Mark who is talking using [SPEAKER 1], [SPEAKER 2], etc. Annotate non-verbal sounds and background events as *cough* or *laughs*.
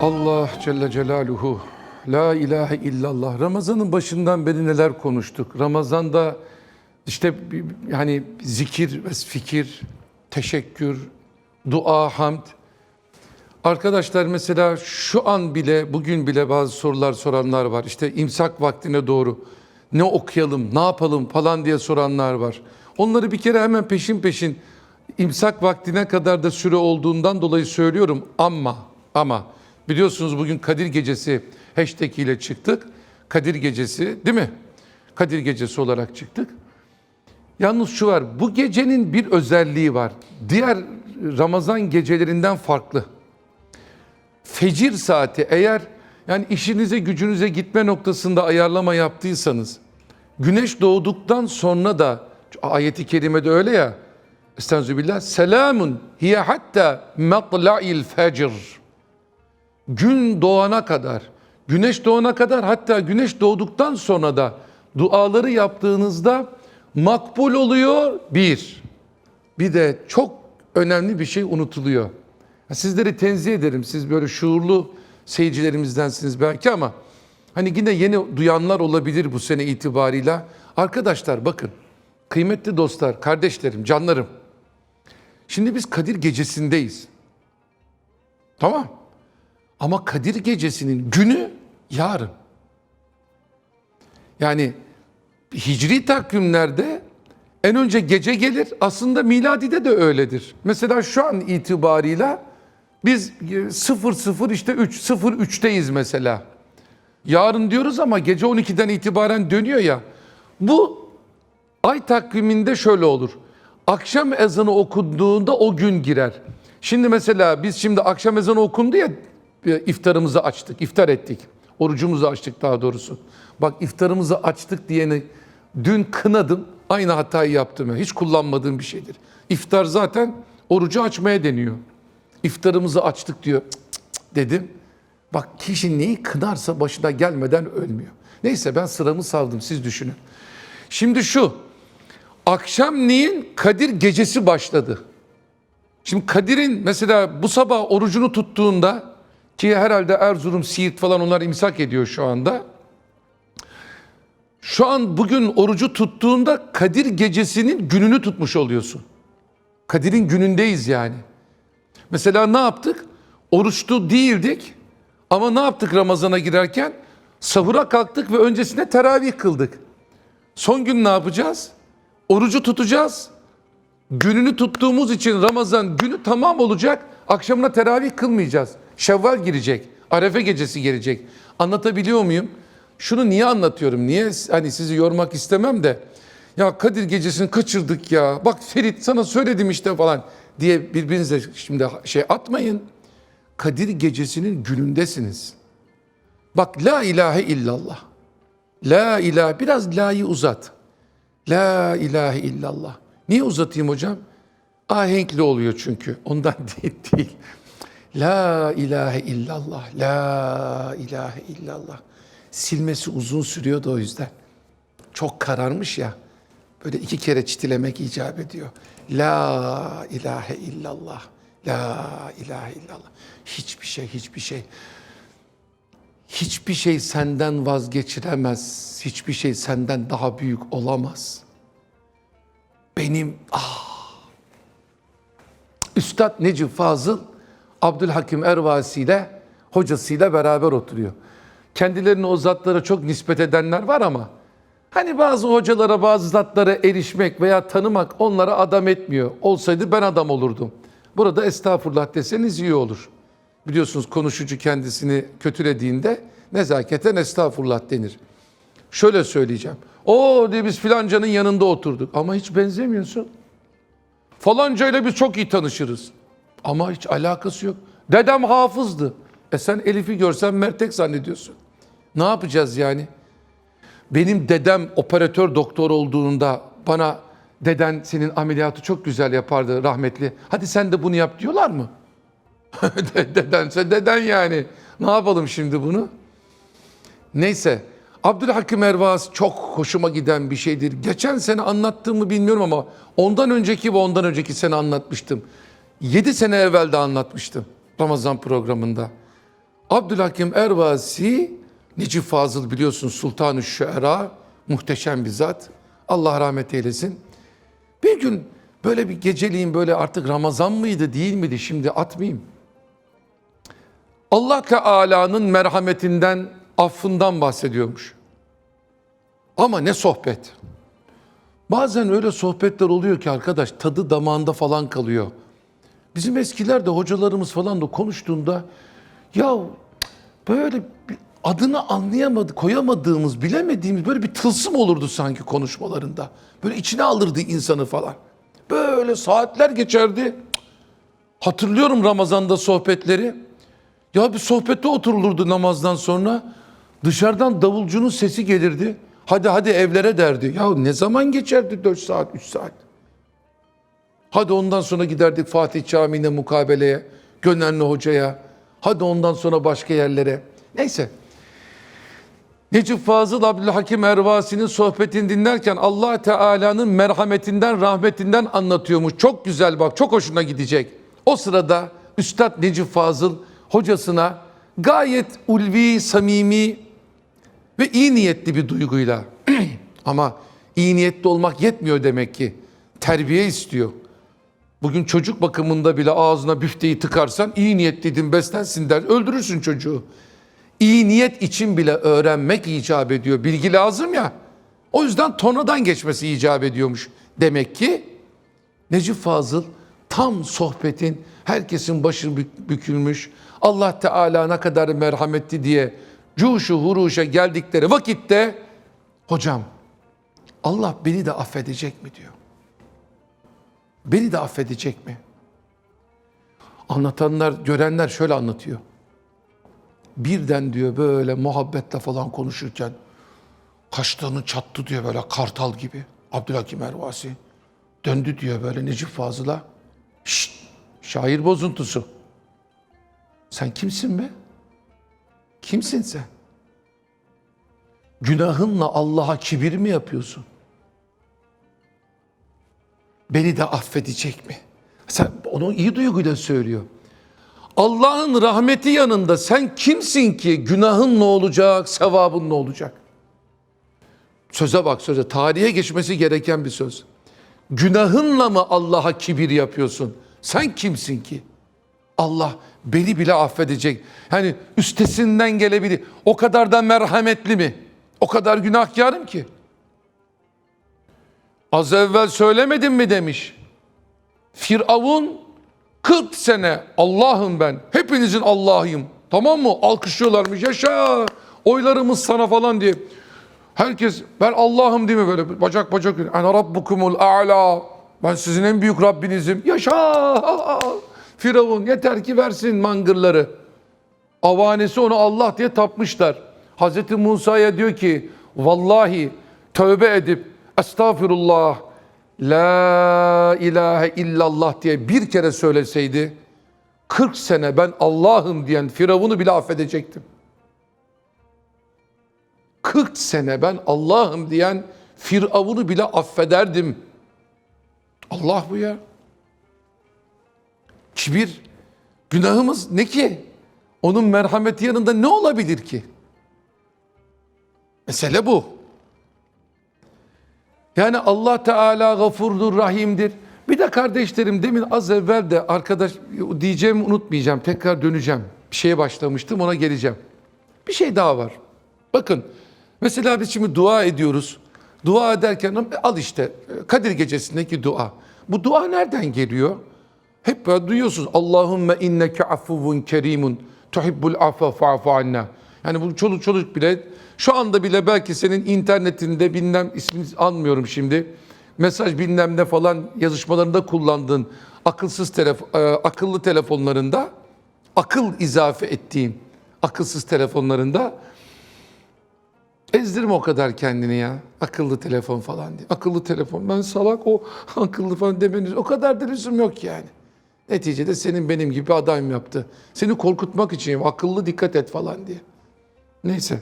[SPEAKER 1] Allah Celle Celaluhu La ilahe illallah. Ramazanın başından beri neler konuştuk. Ramazanda işte yani zikir ve fikir, teşekkür, dua, hamd. Arkadaşlar mesela şu an bile bugün bile bazı sorular soranlar var. İşte imsak vaktine doğru ne okuyalım, ne yapalım falan diye soranlar var. Onları bir kere hemen peşin peşin imsak vaktine kadar da süre olduğundan dolayı söylüyorum ama ama biliyorsunuz bugün Kadir Gecesi hashtag ile çıktık. Kadir Gecesi değil mi? Kadir Gecesi olarak çıktık. Yalnız şu var, bu gecenin bir özelliği var. Diğer Ramazan gecelerinden farklı. Fecir saati eğer yani işinize gücünüze gitme noktasında ayarlama yaptıysanız güneş doğduktan sonra da ayeti kerimede öyle ya Estağfirullah. Selamun hiye hatta matla'il fecr. Gün doğana kadar, güneş doğana kadar hatta güneş doğduktan sonra da duaları yaptığınızda makbul oluyor bir. Bir de çok önemli bir şey unutuluyor. Sizleri tenzih ederim. Siz böyle şuurlu seyircilerimizdensiniz belki ama hani yine yeni duyanlar olabilir bu sene itibarıyla. Arkadaşlar bakın, kıymetli dostlar, kardeşlerim, canlarım. Şimdi biz Kadir gecesindeyiz. Tamam. Ama Kadir gecesinin günü yarın. Yani hicri takvimlerde en önce gece gelir. Aslında miladide de öyledir. Mesela şu an itibarıyla biz 00 işte 3 03'teyiz mesela. Yarın diyoruz ama gece 12'den itibaren dönüyor ya. Bu ay takviminde şöyle olur. Akşam ezanı okunduğunda o gün girer. Şimdi mesela biz şimdi akşam ezanı okundu ya e, iftarımızı açtık, iftar ettik. Orucumuzu açtık daha doğrusu. Bak iftarımızı açtık diyeni dün kınadım. Aynı hatayı yaptım. Hiç kullanmadığım bir şeydir. İftar zaten orucu açmaya deniyor. İftarımızı açtık diyor. Cık cık cık dedim. Bak kişi neyi kınarsa başına gelmeden ölmüyor. Neyse ben sıramı savdım siz düşünün. Şimdi şu. Akşamleyin Kadir gecesi başladı. Şimdi Kadir'in mesela bu sabah orucunu tuttuğunda ki herhalde Erzurum, Siirt falan onlar imsak ediyor şu anda. Şu an bugün orucu tuttuğunda Kadir gecesinin gününü tutmuş oluyorsun. Kadir'in günündeyiz yani. Mesela ne yaptık? Oruçlu değildik ama ne yaptık Ramazan'a girerken? Sahura kalktık ve öncesinde teravih kıldık. Son gün ne yapacağız? Orucu tutacağız. Gününü tuttuğumuz için Ramazan günü tamam olacak. Akşamına teravih kılmayacağız. Şevval girecek. Arefe gecesi gelecek. Anlatabiliyor muyum? Şunu niye anlatıyorum? Niye hani sizi yormak istemem de ya Kadir gecesini kaçırdık ya. Bak Ferit sana söyledim işte falan diye birbirinize şimdi şey atmayın. Kadir gecesinin günündesiniz. Bak la ilahe illallah. La ilahe biraz la'yı uzat. La ilahe illallah. Niye uzatayım hocam? Ahenkli oluyor çünkü. Ondan *laughs* değil, değil. La ilahe illallah. La ilahe illallah. Silmesi uzun sürüyor da o yüzden. Çok kararmış ya. Böyle iki kere çitilemek icap ediyor. La ilahe illallah. La ilahe illallah. Hiçbir şey, hiçbir şey. Hiçbir şey senden vazgeçiremez. Hiçbir şey senden daha büyük olamaz. Benim ah. Üstad Necip Fazıl Abdülhakim Ervasi ile hocasıyla beraber oturuyor. Kendilerini o zatlara çok nispet edenler var ama hani bazı hocalara bazı zatlara erişmek veya tanımak onlara adam etmiyor. Olsaydı ben adam olurdum. Burada estağfurullah deseniz iyi olur. Biliyorsunuz konuşucu kendisini kötülediğinde nezaketen estağfurullah denir. Şöyle söyleyeceğim. O diye biz filancanın yanında oturduk ama hiç benzemiyorsun. Falanca ile biz çok iyi tanışırız. Ama hiç alakası yok. Dedem hafızdı. E sen Elif'i görsen mertek zannediyorsun. Ne yapacağız yani? Benim dedem operatör doktor olduğunda bana deden senin ameliyatı çok güzel yapardı rahmetli. Hadi sen de bunu yap diyorlar mı? *laughs* Dedense deden yani. Ne yapalım şimdi bunu? Neyse. Abdülhakim Ervas çok hoşuma giden bir şeydir. Geçen sene anlattığımı bilmiyorum ama ondan önceki ve ondan önceki sene anlatmıştım. 7 sene evvel de anlatmıştım Ramazan programında. Abdülhakim Ervasi, Necip Fazıl biliyorsun Sultan-ı Şüera, muhteşem bir zat. Allah rahmet eylesin. Bir gün böyle bir geceliğin böyle artık Ramazan mıydı değil miydi şimdi atmayayım. Allah Teala'nın merhametinden, affından bahsediyormuş. Ama ne sohbet. Bazen öyle sohbetler oluyor ki arkadaş tadı damağında falan kalıyor. Bizim eskiler de hocalarımız falan da konuştuğunda ya böyle adını anlayamadı, koyamadığımız, bilemediğimiz böyle bir tılsım olurdu sanki konuşmalarında. Böyle içine alırdı insanı falan. Böyle saatler geçerdi. Hatırlıyorum Ramazan'da sohbetleri. Ya bir sohbette oturulurdu namazdan sonra. Dışarıdan davulcunun sesi gelirdi. Hadi hadi evlere derdi. Ya ne zaman geçerdi 4 saat, 3 saat? Hadi ondan sonra giderdik Fatih Camii'ne mukabeleye, Gönenli Hoca'ya. Hadi ondan sonra başka yerlere. Neyse. Necip Fazıl Abdülhakim Ervasi'nin sohbetini dinlerken Allah Teala'nın merhametinden, rahmetinden anlatıyormuş. Çok güzel bak, çok hoşuna gidecek. O sırada Üstad Necip Fazıl hocasına gayet ulvi, samimi ve iyi niyetli bir duyguyla *clears throat* ama iyi niyetli olmak yetmiyor demek ki. Terbiye istiyor. Bugün çocuk bakımında bile ağzına büfteyi tıkarsan iyi niyetliydin beslensin der. Öldürürsün çocuğu. İyi niyet için bile öğrenmek icap ediyor. Bilgi lazım ya. O yüzden tonadan geçmesi icap ediyormuş. Demek ki Necip Fazıl tam sohbetin herkesin başı bük- bükülmüş. Allah Teala ne kadar merhametli diye cuşu huruşa geldikleri vakitte hocam Allah beni de affedecek mi diyor. Beni de affedecek mi? Anlatanlar, görenler şöyle anlatıyor. Birden diyor böyle muhabbetle falan konuşurken kaşlarını çattı diyor böyle kartal gibi. Abdülhakim Ervasi. Döndü diyor böyle Necip Fazıl'a. Şşt, şair bozuntusu. Sen kimsin be? Kimsin sen? Günahınla Allah'a kibir mi yapıyorsun? Beni de affedecek mi? Sen onu iyi duyguyla söylüyor. Allah'ın rahmeti yanında sen kimsin ki günahın ne olacak, sevabın ne olacak? Söze bak söze, tarihe geçmesi gereken bir söz. Günahınla mı Allah'a kibir yapıyorsun? Sen kimsin ki? Allah beni bile affedecek. Yani üstesinden gelebilir. O kadar da merhametli mi? O kadar günahkarım ki. Az evvel söylemedim mi demiş. Firavun 40 sene Allah'ım ben. Hepinizin Allah'ıyım. Tamam mı? Alkışlıyorlarmış. Yaşa. Oylarımız sana falan diye. Herkes ben Allah'ım değil mi böyle bacak bacak. Ana rabbukumul a'la. Ben sizin en büyük Rabbinizim. Yaşa. *laughs* Firavun yeter ki versin mangırları. Avanesi onu Allah diye tapmışlar. Hazreti Musa'ya diyor ki vallahi tövbe edip estağfirullah la ilahe illallah diye bir kere söyleseydi 40 sene ben Allah'ım diyen Firavun'u bile affedecektim. 40 sene ben Allah'ım diyen Firavun'u bile affederdim. Allah bu ya. Kibir, günahımız ne ki? Onun merhameti yanında ne olabilir ki? Mesele bu. Yani Allah Teala gafurdur, rahimdir. Bir de kardeşlerim demin az evvel de arkadaş diyeceğimi unutmayacağım. Tekrar döneceğim. Bir şeye başlamıştım ona geleceğim. Bir şey daha var. Bakın mesela biz şimdi dua ediyoruz. Dua ederken al işte Kadir gecesindeki dua. Bu dua nereden geliyor? Hep böyle duyuyorsunuz. Allahümme inneke affuvun kerimun tuhibbul affa fa'fu anna. Yani bu çoluk çocuk bile şu anda bile belki senin internetinde bilmem ismini anmıyorum şimdi. Mesaj bilmem ne falan yazışmalarında kullandığın akılsız telef e, akıllı telefonlarında akıl izafe ettiğin akılsız telefonlarında ezdirme o kadar kendini ya. Akıllı telefon falan diye. Akıllı telefon. Ben salak o *laughs* akıllı falan demeniz o kadar da lüzum yok yani. Neticede senin benim gibi adam yaptı. Seni korkutmak için akıllı dikkat et falan diye. Neyse.